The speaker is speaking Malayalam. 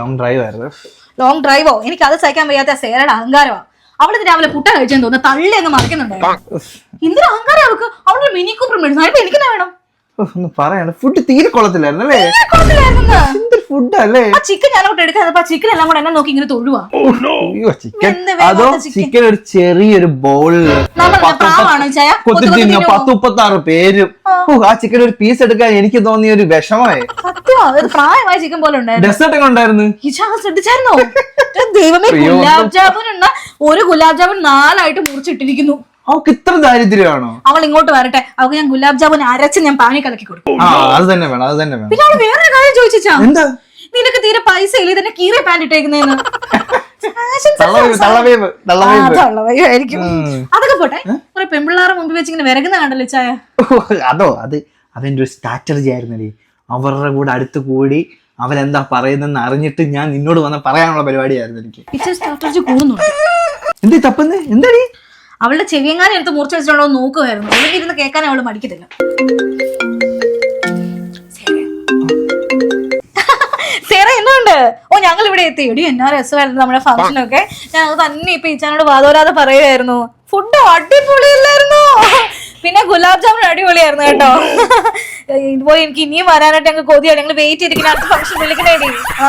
ലോങ് ഡ്രൈവ് ആയിരുന്നു. ലോങ് ഡ്രൈവോ എനിക്ക് അത് സഹിക്കാൻ വയ്യാത്ത സേരയുടെ അഹങ്കാരമാണ് അവളിത് രാവിലെ പുട്ട കഴിച്ചെന്ന് തോന്നുന്നു. തള്ളി അങ്ങ് മറിക്കുന്നുണ്ടായിരുന്നു എന്തിനാ അഹങ്കാരം അവൾക്ക്? അവളൊരു മിനി കൂപ്പർ മേടിച്ചു. അതിപ്പോ എനിക്ക് വേണം? ഒന്ന് പറയാണ്. ഫുഡ് തീരെ കൊള്ളത്തില്ലായിരുന്നു? അല്ലേ ഫുഡ് അല്ലേ? ആ ചിക്കൻ ഞാൻ അങ്ങോട്ട് എടുക്കാൻ ആ ചിക്കൻ എല്ലാം കൂടെ എന്നെ നോക്കി ഇങ്ങനെ തൊഴുവാ അയ്യോ ചിക്കൻ എന്ത് വേഗം അതോ? ചിക്കൻ ഒരു ചെറിയൊരു ബൗളിൽ നമ്മളെന്താ പ്രാവാണോ ചായ? കൊത്തി കൊത്തി കൊത്തി തിന്ന തിന്നുവോ? പത്ത് മുപ്പത്തി ആറ് പേരും ഓ, ആ ചിക്കൻ ഒരു പീസ് എടുക്കാൻ എനിക്ക് തോന്നിയ ഒരു വിഷമായി സത്യമാ അത് പ്രായമായ ചിക്കൻ പോലെ ഉണ്ടായിരുന്നു. ഡെസേർട്ട് ഒക്കെ ഉണ്ടായിരുന്നു. ഇച്ചാ ശ്രദ്ധിച്ചായിരുന്നോ? ഇത് ദൈവമേ അയ്യോ. ഗുലാബ് ജാമുൻ എന്ന ഒരു ഗുലാബ് ജാമുൻ നാലായിട്ട് മുറിച്ചിട്ടിരിക്കുന്നു. അവക്ക് ഇത്ര ദാരിദ്ര്യമാണോ? അവൾ ഇങ്ങോട്ട് വരട്ടെ. അവൾക്ക് ഞാൻ ഗുലാബ് ജാമുൻ അരച്ച് ഞാൻ പാനി കലക്കി കൊടുക്കും. ആ അത് തന്നെ വേണം അത് തന്നെ വേണം. പിന്നെ അവൾ വേറെ കാര്യം ചോദിച്ചാ എന്താ? നിനക്ക് തീരെ പൈസ ഇല്ല? ഇതിന്റെ കീറി പാൻഡ് ഇട്ടേക്കുന്നേന്ന്. അതൊക്കെ പോട്ടെ. കുറെ പെമ്പിള്ളാറെ മുമ്പിൽ വെച്ച് ഇങ്ങനെ വിരകുന്ന കണ്ടല്ലോ ചായ. അതോ അത് അതെന്റെ ഒരു സ്ട്രാറ്റജി ആയിരുന്നല്ലേ അവരുടെ കൂടെ അടുത്ത് കൂടി അവരെന്താ പറയുന്നെന്ന് അറിഞ്ഞിട്ട് ഞാൻ നിന്നോട് വന്ന പറയാനുള്ള പരിപാടിയായിരുന്നു എനിക്ക്. എന്തേ തപ്പുന്നേ? എന്താടി? അവളുടെ ചെവിയങ്ങാനും എടുത്ത് മുറിച്ചു വെച്ചിട്ടുണ്ടോ നോക്കുമായിരുന്നു അല്ലെങ്കിൽ ഇരുന്ന് കേൾക്കാൻ അവൾ മടിക്കത്തില്ല. ഓ ഞങ്ങൾ ഇവിടെ എത്തി. എടി എന്നാ രസമായിരുന്നു നമ്മുടെ ഫംഗ്ഷനൊക്കെ. അത് തന്നെ ഇപ്പൊ ഈച്ചാനോട് വാതോരാതെ പറയുമായിരുന്നു ഫുഡ് അടിപൊളിയല്ലായിരുന്നു? പിന്നെ ഗുലാബ് ജാമുൻ അടിപൊളിയായിരുന്നു കേട്ടോ. ഇതുപോലെ എനിക്ക് ഇനിയും വരാനായിട്ട് ഞങ്ങൾ കൊതിയാണ് ഞങ്ങൾ വെയിറ്റ് ചെയ്തിരിക്കുന്ന ഫംഗ്ഷൻ വിളിക്കണേടി ആ.